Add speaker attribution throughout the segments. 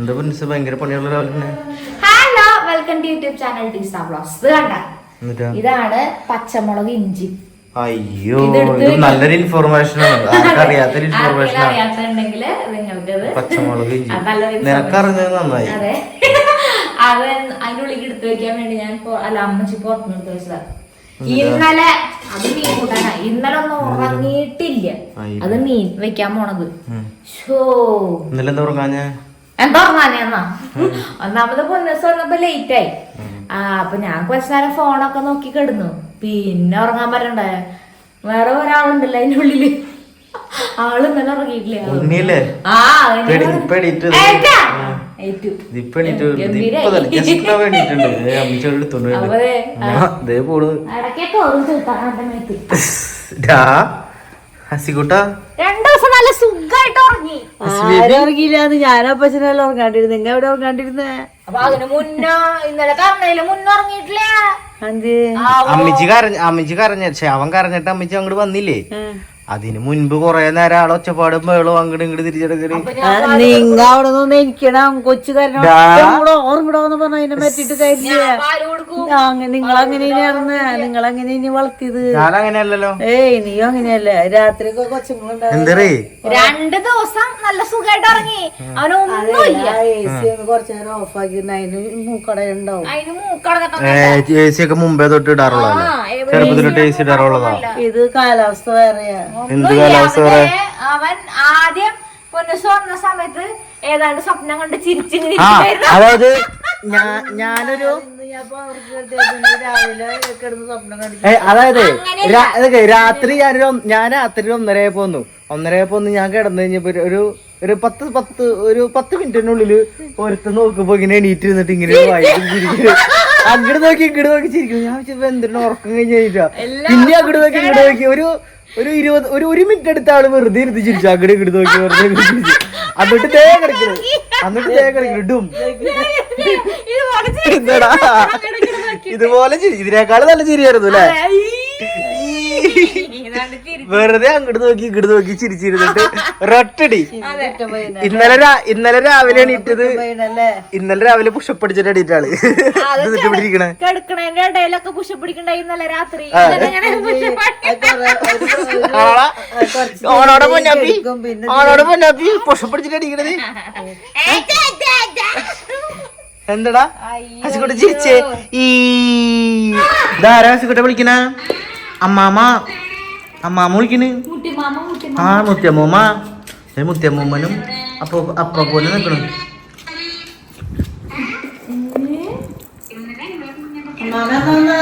Speaker 1: എന്താ ഭയങ്കര പണിയുള്ള രാവിലെ
Speaker 2: hello welcome to YouTube channel vlogs കണ്ട? ഇതാണ് പച്ചമുളക് ഇഞ്ചി.
Speaker 1: അയ്യോ ഇത് നല്ലൊരു ഇൻഫോർമേഷൻ ആണ്. ആർക്കറിയാത്തൊരു ഇൻഫോർമേഷൻ
Speaker 2: ആർക്കെങ്കിലും
Speaker 1: ആണ്. പച്ചമുളക് ഇഞ്ചി. നന്നായി.
Speaker 2: അതെ. അത് അതിന്റെ ഉള്ളിൽ എടുത്തു വെക്കാൻ വേണ്ടി ഞാൻ അല്ല അമ്മച്ചി പുറത്തുനിന്ന് എടുത്തു ഇന്നലെ അത് മീൻ കൂട്ടാനാ. ഇന്നലെ ഒന്നും ഉറങ്ങിയിട്ടില്ല. അത് മീൻ വെക്കാൻ പോണത്. ഷോ
Speaker 1: ഇന്നലെ എന്താ പറഞ്ഞ
Speaker 2: എന്താ പറഞ്ഞാ ഒന്നാമത് പൊന്നസ് വന്നപ്പോ ലേറ്റ് ആയി. ആ അപ്പൊ ഞാൻ കുറച്ച് നേരം ഫോണൊക്കെ നോക്കി കിടന്നു. പിന്നെ ഉറങ്ങാൻ പറ്റണ്ടേ? വേറെ ഒരാളുണ്ടല്ലോ അതിന്റെ ഉള്ളിൽ. ആൾ ഇന്നലെ ഉറങ്ങിയിട്ടില്ല.
Speaker 1: ഹസിക്കുട്ടാ
Speaker 2: രണ്ടു ദിവസം നല്ല സുഖമായിട്ട് ഉറങ്ങി.
Speaker 3: ആരും ഉറങ്ങിയില്ലാന്ന് ഉറങ്ങാണ്ടിരുന്നു. നിങ്ങൾ എവിടെ ഉറങ്ങാണ്ടിരുന്നേ?
Speaker 2: അപ്പൊ അതിന് മുന്നേ ഇന്നലെ കറന്നതിൽ മുന്നേ ഉറങ്ങിയിട്ടില്ല.
Speaker 3: എന്ത്?
Speaker 1: അമ്മച്ചി കരഞ്ഞ അമ്മച്ചി കരഞ്ഞ. പക്ഷെ അവൻ കരഞ്ഞിട്ട് അമ്മച്ചി അങ്ങോട്ട് വന്നില്ലേ? അതിന് മുൻപ് കൊറേ നേരം ആളെ ഒച്ചപ്പാടും ബഹളവും അങ്ങോട്ട് ഇങ്ങോട്ട് തിരിച്ചെടുക്കൽ.
Speaker 3: നിങ്ങ അവിടെ നിന്ന് എനിക്കണം കൊച്ചു കാരണം
Speaker 1: ഡാ.
Speaker 3: ഓർമ്മിടാന്ന് പറഞ്ഞ അതിനെ പറ്റിട്ട് കാര്യമില്ല നിങ്ങൾ അങ്ങനെ ഇനി വളർത്തിയത്?
Speaker 1: ഞാൻ അങ്ങനെയല്ലല്ലോ
Speaker 3: ഏയ് നീ അങ്ങനെയല്ലേ? രാത്രിയൊക്കെ കൊച്ചുങ്ങളുണ്ടാവും
Speaker 2: രണ്ട് ദിവസം നല്ല സുഖമായിട്ട് ഇറങ്ങി. അവനൊന്നുമില്ല
Speaker 3: എ സി ഒന്ന് കുറച്ചു നേരം ഓഫ് ആക്കി അതിന്
Speaker 2: മൂക്കടയുണ്ടാവും
Speaker 1: എ സി ഒക്കെ മുമ്പേ തൊട്ട് ഇടാറുള്ളതല്ലേ? ചെറുപ്പത്തിലൊട്ട് എ സി ഇടാറുള്ളതാ?
Speaker 3: ഇത് കാലാവസ്ഥ വേറെയാ.
Speaker 1: എന്ത് കാലാവസ്ഥ
Speaker 2: അവൻ ആദ്യം പൊന്നുസ് വന്ന സമയത്ത് ഏതാണ്ട് സ്വപ്നം കണ്ട് ചിരിച്ചിങ്ങനെ
Speaker 1: അതായത് ഞാനൊരു അതായത് രാത്രി ഞാനൊരു ഞാൻ രാത്രി ഒന്നര പോന്നു. ഒന്നര പോന്ന് ഞാൻ കിടന്നു കഴിഞ്ഞപ്പോ ഒരു- ഒരു പത്ത് പത്ത് ഒരു പത്ത് മിനിറ്റിനുള്ളിൽ ഒരുത്ത് നോക്കുമ്പോ ഇങ്ങനെ എണീറ്റ് ഇരുന്നിട്ട് ഇങ്ങനെ വായിക്കും അങ്ങോട്ട് നോക്കി ഇങ്ങോട്ട് നോക്കി ചിരിക്കും ഞാൻ എന്തിനാ ഉറക്കം കഴിഞ്ഞാ പിന്നെ അങ്ങോട്ട് നോക്കി ഇങ്ങോട്ട് നോക്കി ഒരു ഒരു ഇരുപത് ഒരു ഒരു മിനിറ്റ് എടുത്ത ആൾ വെറുതെ ഇരുന്ന് ചിരിച്ചു അങ്ങോട്ട് ഇങ്ങോട്ട് നോക്കി വെറുതെ അന്നിട്ട് ചിരിച്ചു എന്നിട്ട് തേ കിടക്കുന്നു എന്നിട്ട് തേ കിടക്കുന്നു
Speaker 2: ഇതുപോലെ
Speaker 1: എന്താടാ ഇതുപോലെ ചിരി. ഇതിനേക്കാൾ നല്ല ചിരിയായിരുന്നു അല്ലേ. വെറുതെ അങ്ങോട്ട് നോക്കി ഇങ്ങോട്ട് നോക്കി ചിരിച്ചിരുന്നിട്ട് റൊട്ടടി. ഇന്നലെ ഇന്നലെ രാവിലെ എണീറ്റത് ഇന്നലെ രാവിലെ പുഷപ്പ് അടിച്ചിട്ട് എണീറ്റാൾ. എന്നിട്ട് ഇവിടെ
Speaker 2: കിടക്കണേന്റെ ഇടയിലൊക്കെ പുഷപ്പ് പിടിക്കണ്ടായി ഇന്നലെ രാത്രി.
Speaker 1: ഓണോടെ പൊന്നാപ്പി. ഓണോടെ പൊന്നാപ്പി പുഷപ്പ് അടിച്ചിട്ട് അടിക്കണത്. എന്താടാ? ഹസിക്കുട്ട ചിരിച്ചേ. ഈ ധാരാ ഹസിക്കുട്ട വിളിക്കണ? അമ്മാമ. അമ്മാമ വിളിക്കണ്. ആ മുത്തിയമ്മൂമ്മ മുത്തിയമ്മൂമ്മനും അപ്പൊ അപ്പ പോലെ നിക്കണം.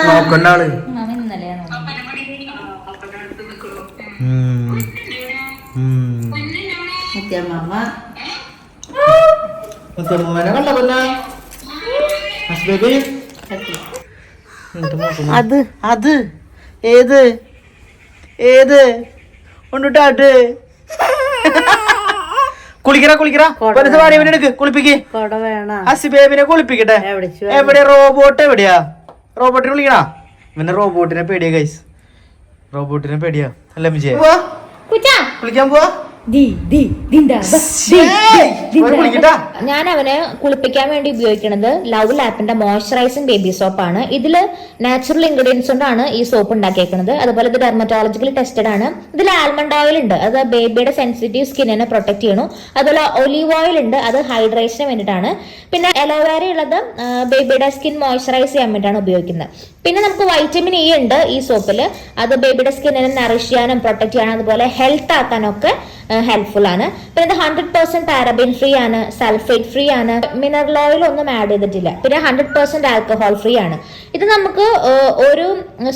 Speaker 1: നോക്കണ്ട
Speaker 3: ആൾ.
Speaker 1: മുത്തിയമ്മൂമ്മനെ കണ്ട പൊന്ന. ഹസ്ബേബി
Speaker 3: അത്
Speaker 1: അത്. ഏത്? ഏത്? കൊണ്ടുട്ടാട്ട്. കുളിക്കറ കുളിക്കറ എടുക്ക് കുളിപ്പിക്ക്.
Speaker 3: കൊട വേണ.
Speaker 1: ഹസിബേബിനെ കുളിപ്പിക്കട്ടെ.
Speaker 3: എവിടെ
Speaker 1: എവിടെ? റോബോട്ട് എവിടെയാ? റോബോട്ടിനെ വിളിക്കണ? പിന്നെ റോബോട്ടിനെ പേടിയാ ഗൈസ് റോബോട്ടിനെ പേടിയാ. അല്ല
Speaker 2: മിജയ
Speaker 1: കുളിക്കാൻ പോവാ?
Speaker 2: ഞാൻ അവനെ കുളിപ്പിക്കാൻ വേണ്ടി ഉപയോഗിക്കുന്നത് ലവ് ലാപ്പിന്റെ മോയ്സ്ചറൈസിംഗ് ബേബി സോപ്പ് ആണ് ഇതിൽ നാച്ചുറൽ ഇൻഗ്രീഡിയൻസ് കൊണ്ടാണ് ഈ സോപ്പ് ഉണ്ടാക്കിയേക്കുന്നത് അതുപോലെ ഇത് ഡെർമറ്റോളജിക്കലി ടെസ്റ്റഡ് ആണ്. ഇതിൽ ആൽമണ്ട് ഓയിൽ ഉണ്ട്. അത് ബേബിയുടെ സെൻസിറ്റീവ് സ്കിന്നിനെ പ്രൊട്ടക്ട് ചെയ്യണു. അതുപോലെ ഒലീവ് ഓയിൽ ഉണ്ട്. അത് ഹൈഡ്രേഷന് വേണ്ടിയിട്ടാണ്. പിന്നെ എലോവേര ഉള്ളത് ബേബിയുടെ സ്കിൻ മോയ്സ്ചറൈസ് ചെയ്യാൻ വേണ്ടിയിട്ടാണ് ഉപയോഗിക്കുന്നത്. പിന്നെ നമുക്ക് വൈറ്റമിൻ ഇ ഉണ്ട് ഈ സോപ്പിൽ അത് ബേബിയുടെ സ്കിന്നിനെ നറിഷ് ചെയ്യാനും പ്രൊട്ടക്ട് ചെയ്യാനും അതുപോലെ ഹെൽത്ത് ആക്കാനൊക്കെ ഹെൽപ്ഫുൾ ആണ്. പിന്നെ ഇത് ഹൺഡ്രഡ് പെർസെന്റ് പാരബിൻ ഫ്രീ ആണ് സൾഫേറ്റ് ഫ്രീ ആണ്. മിനറൽ ഓയിൽ ഒന്നും ആഡ് ചെയ്തിട്ടില്ല. പിന്നെ ഹൺഡ്രഡ് പെർസെന്റ് ആൽക്കഹോൾ ഫ്രീ ആണ്. ഇത് നമുക്ക് ഒരു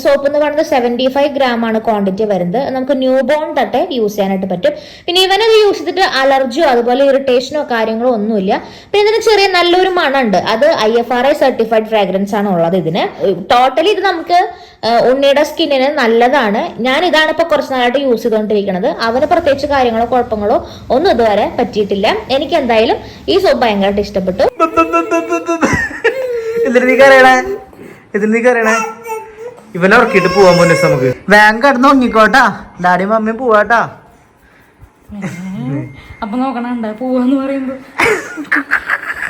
Speaker 2: സോപ്പ് എന്ന് പറയുന്നത് സെവന്റി ഫൈവ് ഗ്രാം ആണ് ക്വാണ്ടിറ്റി വരുന്നത്. നമുക്ക് ന്യൂ ബോൺ തട്ടെ യൂസ് ചെയ്യാനായിട്ട് പറ്റും. പിന്നെ ഇവനത് യൂസ് ചെയ്തിട്ട് അലർജിയോ അതുപോലെ ഇറിറ്റേഷനോ കാര്യങ്ങളോ ഒന്നുമില്ല. പിന്നെ ഇതിന് ചെറിയ നല്ലൊരു മണമുണ്ട്. അത് I F R I certified fragrance ആണ് ഉള്ളത് ഇതിന്. ടോട്ടലി ഇത് നമുക്ക് ഉണ്ണിയുടെ സ്കിന്നിന് നല്ലതാണ്. ഞാൻ ഇതാണ് ഇപ്പോൾ കുറച്ച് നാളായിട്ട് യൂസ് ചെയ്തുകൊണ്ടിരിക്കുന്നത്. അവന് പ്രത്യേകിച്ച് കാര്യങ്ങളോ കുഴപ്പങ്ങളോ ഒന്നും ഇതുവരെ പറ്റിയിട്ടില്ല. എനിക്ക് എന്തായാലും ഈ സോപ്പ് ഭയങ്കരമായിട്ട് ഇഷ്ടപ്പെട്ടു.
Speaker 1: എന്തിനാ നീ ഇതിന് നീ കറിയണേ ഇവനെ ഉറക്കിട്ട് പോവാൻ പോലെ നമുക്ക്. ബാങ്ക് കടന്ന് ഉങ്ങിക്കോട്ടാ ഡാഡിയും മമ്മിയും പോവാട്ടാ.
Speaker 2: അപ്പൊ നോക്കണണ്ട പോവാന്ന് പറയുമ്പോ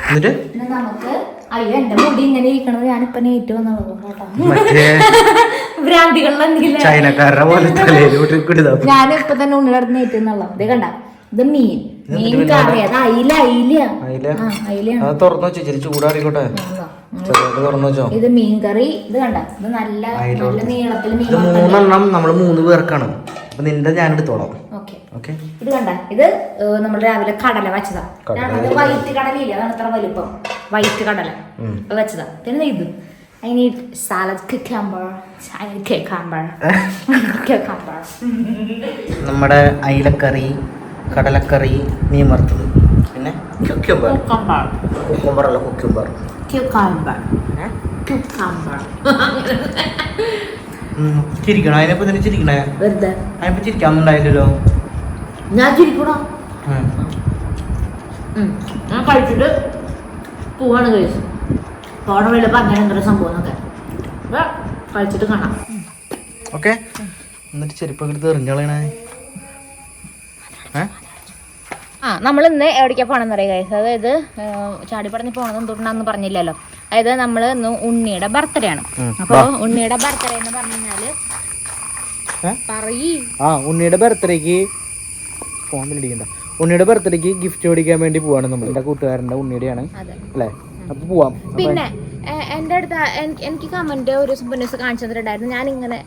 Speaker 1: എന്നിട്ട്?
Speaker 2: പിന്നെ നമുക്ക് അയ്യോ എന്റെ മുടി ഇങ്ങനെ ഇരിക്കണത് ഞാനിപ്പൊ കേട്ടോ.
Speaker 1: ചൈനക്കാരുടെ പോലെ
Speaker 2: തന്നെ ഉണ്ണിടത്ത് നേറ്റ് എന്നുള്ള ഇത് കണ്ട ഇത് മീൻ. അത്
Speaker 1: തുറന്നു വെച്ചോ ഇച്ചിരി ചൂടാറിക്കോട്ടെ. ചെറുതായിട്ട് തുറന്നു വെച്ചോ.
Speaker 2: ഇത് മീൻ കറി ഇത് കണ്ട? ഇത് നല്ല നല്ല നീളത്തിൽ മീൻ
Speaker 1: ഇത് മൂന്നെണ്ണം നമ്മൾ മൂന്ന് പേർക്കാണ്. അപ്പൊ നിന്റെ ഞാൻ എടുത്തോളാം.
Speaker 2: ഇത് കണ്ട? ഇത് നമ്മൾ രാവിലെ കടല വെച്ചതാ. വൈറ്റ് കടലയില്ല? അതാണ് അത്ര വലുപ്പം. വൈറ്റ് കടല അത് വെച്ചതാ. പിന്നെ ഇത്. I need salad cucumber.
Speaker 1: നമ്മുടെ അയിലക്കറി കടലക്കറി മീൻ വറുത്തത്. പിന്നെ കുക്കുംബർ അല്ല കുക്യുംബർ ചിരിക്കണം. അതിനെപ്പോ തന്നെ ചിരിക്കണേ? അതിനെപ്പോ ചിരിക്കാന്നുണ്ടായില്ലല്ലോ
Speaker 2: ഞാൻ ചിരിക്കണോ. ഞാൻ കഴിച്ചിട്ട് പോവാണ് കഴിച്ചു പോണ വഴി അങ്ങനെ എന്തൊരു സംഭവം എന്നൊക്കെ. കഴിച്ചിട്ട് കാണാം.
Speaker 1: ഓക്കെ. എന്നിട്ട് ചെരുപ്പൊക്കെ എടുത്ത് എറിഞ്ഞോളണേ
Speaker 2: ആ നമ്മൾ ഇന്ന് എവിടേക്കാണ് പോകണമെന്നറിയാം guys. അതായത് ചാടിപ്പടഞ്ഞ് പോണെന്ന് എന്തുകൊണ്ടാന്ന് പറഞ്ഞില്ലല്ലോ. അതായത് നമ്മൾ ഇന്ന് ഉണ്ണിയുടെ ബർത്ത്ഡേ ആണ്.
Speaker 1: അപ്പോൾ
Speaker 2: അപ്പൊ ഉണ്ണിയുടെ ബർത്ത്ഡേ എന്ന് പറഞ്ഞു
Speaker 1: കഴിഞ്ഞാൽ
Speaker 2: പറയ്.
Speaker 1: ആ ഉണ്ണിയുടെ ബർത്ത്ഡേക്ക് ഫോൺ വിളിക്കണ്ട ഉണ്ണിയുടെ ബർത്ത്ഡേക്ക് ഗിഫ്റ്റ് മേടിക്കാൻ വേണ്ടി പോവാണ് നമ്മൾ എന്റെ കൂട്ടുകാരന്റെ ഉണ്ണിയുടെയാണ്.
Speaker 2: ആണ്
Speaker 1: അല്ലേ? അപ്പൊ പോവാം.
Speaker 2: പിന്നെ എന്റെ അടുത്ത് എനിക്ക് കമന്റ് ഒരു ദിവസം കാണിച്ചു തന്നിട്ടുണ്ടായിരുന്നു. ഞാൻ ഇങ്ങനെ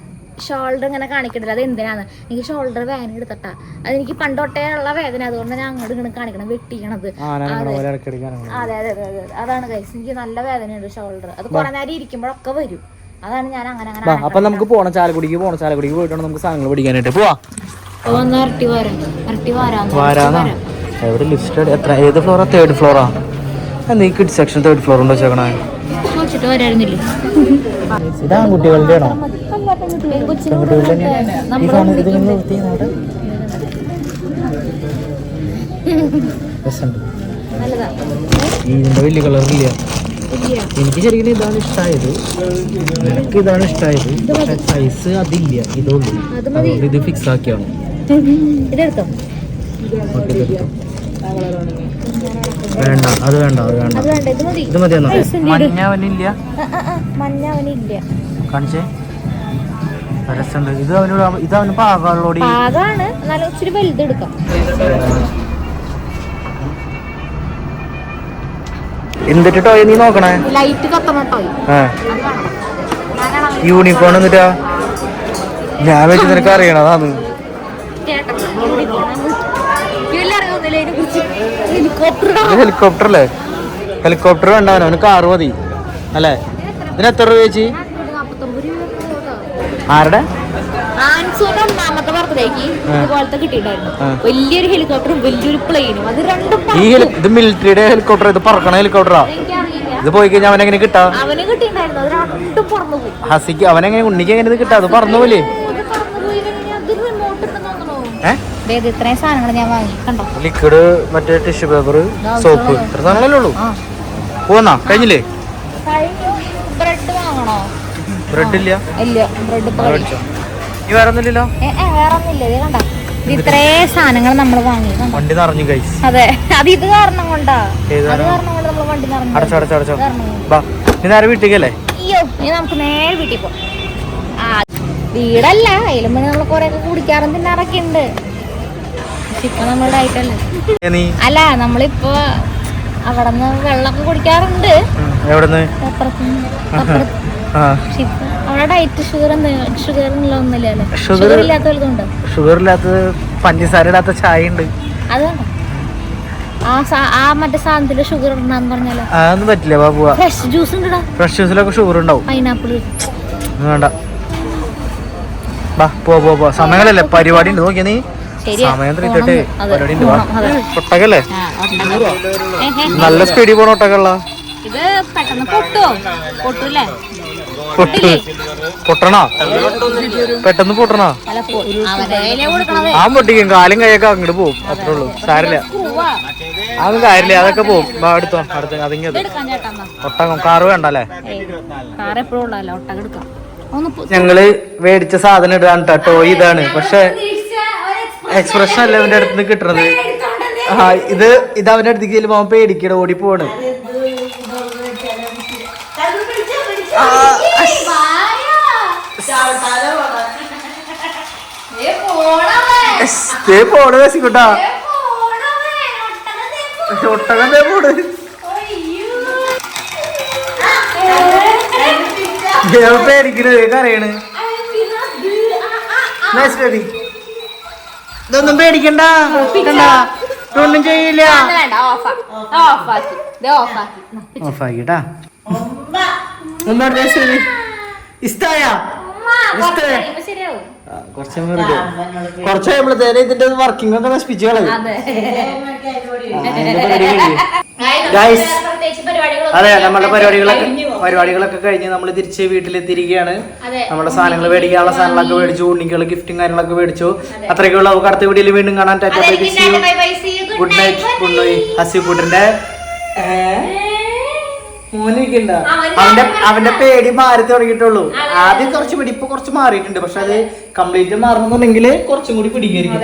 Speaker 2: ഷോൾഡർ ഇങ്ങനെ കാണിക്കണില്ല അത് എന്തിനാന്ന്? എനിക്ക് ഷോൾഡർ വേദന എടുത്തിട്ടാ. അതെനിക്ക് പണ്ടൊട്ടേ ഉള്ള വേദന അതുകൊണ്ട് ഞാൻ അങ്ങോട്ട് ഇങ്ങനെ കാണിക്കണം വെട്ടിക്കണത്. അതെ. അതെ അതെ അതെ അതാണ് കൈസ് എനിക്ക് നല്ല വേദനയുണ്ട് ഷോൾഡർ. അത് കുറെ നേരം ഇരിക്കുമ്പോഴൊക്കെ വരും. അതാണ് ഞാൻ അങ്ങനെ അങ്ങനെ
Speaker 1: അപ്പൊ നമുക്ക് പോണം ചാലക്കുടിക്ക് പോണം ചാലക്കുടിക്ക് പോയിട്ടാണ് നമുക്ക് സാധനങ്ങൾ പിടിക്കാനായിട്ട്. പോവാ. എവിടെ ലിസ്റ്റ് എത്ര ഏത് ഫ്ലോറാ തേർഡ് ഫ്ലോറാ നീ കിഡ് സെക്ഷൻ തേർഡ് ഫ്ലോർ ഉണ്ടോ ചേക്കണേ
Speaker 2: ചോദിച്ചിട്ട് വരായിരുന്നില്ലേ?
Speaker 1: ഇത് ആണോ
Speaker 2: കൊച്ചിനോട്
Speaker 1: ഈ സാധനം ഇതിങ്ങനെ നിർത്തി അവിടെ രസമുണ്ട് ഇതിന്റെ വലിയ കളറില്ല
Speaker 2: ഇല്ല.
Speaker 1: എനിക്ക് ശരിക്കും ഇതാണ് ഇഷ്ടമായത് നിനക്ക് ഇതാണ് ഇഷ്ടമായത് പക്ഷെ സൈസ് അതില്ല. ഇതുള്ളൂ. അതുകൊണ്ട് ഇത് ഫിക്സ് ആക്കിയാണ്. വേണ്ട അത് വേണ്ട അത് വേണ്ട.
Speaker 2: ഇത് മതി.
Speaker 1: മഞ്ഞ അവനില്ല.
Speaker 2: മഞ്ഞ അവനില്ല.
Speaker 1: കാണിച്ചേ. രസമുണ്ട് ഇത് അവനോട് ഇത് അവന് പാകാളോടി
Speaker 2: പാകാണ്. എന്നാലും ഇച്ചിരി വലുത് എടുക്കാം
Speaker 1: എന്തിട്ട് ടോയ് നീ നോക്കണേ?
Speaker 2: ലൈറ്റ് കത്തണം
Speaker 1: യൂണിഫോൺ എന്നിട്ടാ? ഞാൻ വെച്ച് നിനക്ക് അറിയണതാണ്
Speaker 2: ഹെലികോപ്റ്റർ
Speaker 1: ഹെലികോപ്റ്റർ അല്ലേ? ഹെലികോപ്റ്റർ വേണ്ട അവന്. അവന് കാറ് മതി. അല്ലേ? ഇതിന് എത്ര രൂപ ചേച്ചി? ആരുടെ?
Speaker 2: ആൻസോന്റെ ഒന്നാമത്തെ ബർത്ത്ഡേക്ക് ഇതുപോലത്തെ കിട്ടിയിട്ടുണ്ടായിരുന്നു. വലിയൊരു ഹെലികോപ്റ്ററും വലിയൊരു പ്ലെയിനും അത് രണ്ടും
Speaker 1: ഈ ഹെലി ഇത് മിലിറ്ററിയുടെ ഹെലികോപ്റ്റർ ഇത് പറക്കണ ഹെലികോപ്റ്ററാ
Speaker 2: എനിക്കറിയില്ല.
Speaker 1: ഇത് പോയി കഴിഞ്ഞാൽ അവനെങ്ങനെ കിട്ടാ?
Speaker 2: അവന് കിട്ടിയിട്ടുണ്ടായിരുന്നു. അത് രണ്ടും പറന്നു പോയി.
Speaker 1: ഹസിക്ക് അവനെങ്ങനെ ഉണ്ണിക്ക് എങ്ങനെ ഇത് കിട്ടാ? അത് പറന്നു പോലെ
Speaker 2: അത് പറന്നു പോയി കഴിഞ്ഞാൽ അതൊരു remote ഉണ്ടെന്ന് തോന്നുന്നു.
Speaker 1: ഏ?
Speaker 2: ദേ ഇത് ഇത്രയും സാധനങ്ങൾ ഞാൻ വാങ്ങി. കണ്ടോ?
Speaker 1: ലിക്വിഡ് മറ്റേ ടിഷ്യൂ പേപ്പർ സോപ്പ് ഇത്ര സാധനങ്ങളല്ലേ ഉള്ളൂ? പോന്നാ കഴിഞ്ഞില്ലേ?
Speaker 2: കഴിഞ്ഞു. ബ്രെഡ് വാങ്ങണോ?
Speaker 1: ബ്രെഡ് ഇല്ല?
Speaker 2: ഇല്ല. ബ്രെഡ്
Speaker 1: അത് മേടിച്ചോ നീ വേറെ ഒന്നുമില്ലല്ലോ
Speaker 2: വേറെ ഒന്നുമില്ല ഇത് കണ്ട. ഇത്രേ സാധനങ്ങൾ നമ്മൾ വാങ്ങി.
Speaker 1: വണ്ടി നിറഞ്ഞു കൈസ്
Speaker 2: അതെ. അത് ഇത് കാരണം കൊണ്ടാ. അത്
Speaker 1: കാരണം?
Speaker 2: കാരണം കൊണ്ട് നമ്മൾ വണ്ടി നിറഞ്ഞു.
Speaker 1: അടച്ചോ അടച്ചോ അടച്ചോ. ബാ നീ നേരെ വീട്ടിലേക്കല്ലേ
Speaker 2: അയ്യോ ഇനി നമുക്ക് നേരെ വീട്ടിൽ പോ ആ വീടല്ല. അതിലും പിന്നെ നമ്മൾ കുറെ ഒക്കെ കുടിക്കാറും തിന്നാറൊക്കെ ഉണ്ട്. പക്ഷെ ഇപ്പൊ നമ്മൾ ഡയറ്റല്ലേ?
Speaker 1: ഏ, നീ?
Speaker 2: അല്ല നമ്മളിപ്പോ അവിടെ നിന്ന് വെള്ളമൊക്കെ കുടിക്കാറുണ്ട്. എവിടെ ഷുഗർ
Speaker 1: ഇല്ലാത്തത് പഞ്ചസാര ഇടാത്ത ചായ ഉണ്ട്.
Speaker 2: ഷുഗർ
Speaker 1: അതൊന്നും പറ്റില്ല
Speaker 2: ഫ്രഷ് ജ്യൂസ്
Speaker 1: ഫ്രഷ് ജ്യൂസിലൊക്കെ ഷുഗർ ഉണ്ടാവും.
Speaker 2: പൈനാപ്പിൾ
Speaker 1: വേണ്ട. ബാ പോ പോ സമയങ്ങളല്ലേ? പരിപാടി ഉണ്ട്. നോക്കിയാ നീ. സമയം തിരിച്ചിട്ട് പരിപാടി ഉണ്ട്. ഒട്ടകല്ലേ? നല്ല സ്പീഡിൽ പോണ
Speaker 2: ഇത് പെട്ടെന്ന് പൊട്ടോ പൊട്ടൂല്ലേ?
Speaker 1: പൊട്ടണോ? പെട്ടെന്ന് പൊട്ടണോ? ആ പൊട്ടിക്കും. കാലും കൈയൊക്കെ അങ്ങോട്ട് പോവും. അത്രേ ഉള്ളൂ. സാരില്ല അതൊന്നും കാര്യമില്ല. അതൊക്കെ പോവും. അടുത്തോ അടുത്ത
Speaker 2: അതിങ്ങി
Speaker 1: ഒട്ടകം. കാറ്
Speaker 2: വേണ്ടല്ലേ?
Speaker 1: ഞങ്ങൾ മേടിച്ച സാധനം ഇടാണ് കേട്ടോ ഇതാണ്. പക്ഷെ എക്സ്പ്രഷൻ അല്ല അവന്റെ അടുത്ത് നിന്ന് കിട്ടണത്. ആ ഇത് ഇത് അവന്റെ അടുത്തേക്ക് ചെല്ലുമ്പോ അവൻ ഓടി ഓടിപ്പോണ് ആ ദേ പോണ് വെസിക്കുട്ടാ ഒട്ടകം ദേ പോണ് ഞാൻ പേടിക്കണത് കരയണ്. മേശ്വരി ഇതൊന്നും പേടിക്കണ്ട കണ്ട ഒന്നും ചെയ്യില്ല. ഓഫാക്കിട്ടാ. ഇഷ്ടായ?
Speaker 2: ശരിയാവും
Speaker 1: കുറച്ച് കുറച്ച് കഴിയുമ്പോഴത്തേനെ ഇതിന്റെ വർക്കിംഗ് ഒക്കെ നശിപ്പിച്ചു കളയും.
Speaker 2: അതെ.
Speaker 1: നമ്മുടെ പരിപാടികളൊക്കെ പരിപാടികളൊക്കെ കഴിഞ്ഞ് നമ്മൾ തിരിച്ച് വീട്ടിലെത്തിയിരിക്കുകയാണ്.
Speaker 2: അതെ.
Speaker 1: നമ്മുടെ സാധനങ്ങൾ മേടിക്കാനുള്ള സാധനങ്ങളൊക്കെ മേടിച്ചു ഉണ്ണികൾ ഗിഫ്റ്റും കാര്യങ്ങളൊക്കെ മേടിച്ചു. അത്രയ്ക്കുള്ള നമുക്ക് അടുത്ത വീഡിയോയിൽ വീണ്ടും കാണാൻ tata good
Speaker 2: night,
Speaker 1: night good night ഹസിക്കൂട്ടിന്റെ മോനിരിക്കണ്ട
Speaker 2: അവന്റെ
Speaker 1: അവന്റെ അവന്റെ പേടി മാറി തുടങ്ങിയിട്ടുള്ളൂ. ആദ്യം കുറച്ച് പിടി ഇപ്പൊ കുറച്ച് മാറിയിട്ടുണ്ട്. പക്ഷെ അത് കംപ്ലീറ്റ് മാറണമെന്നുണ്ടെങ്കിൽ കുറച്ചും കൂടി പിടിക്കായിരിക്കും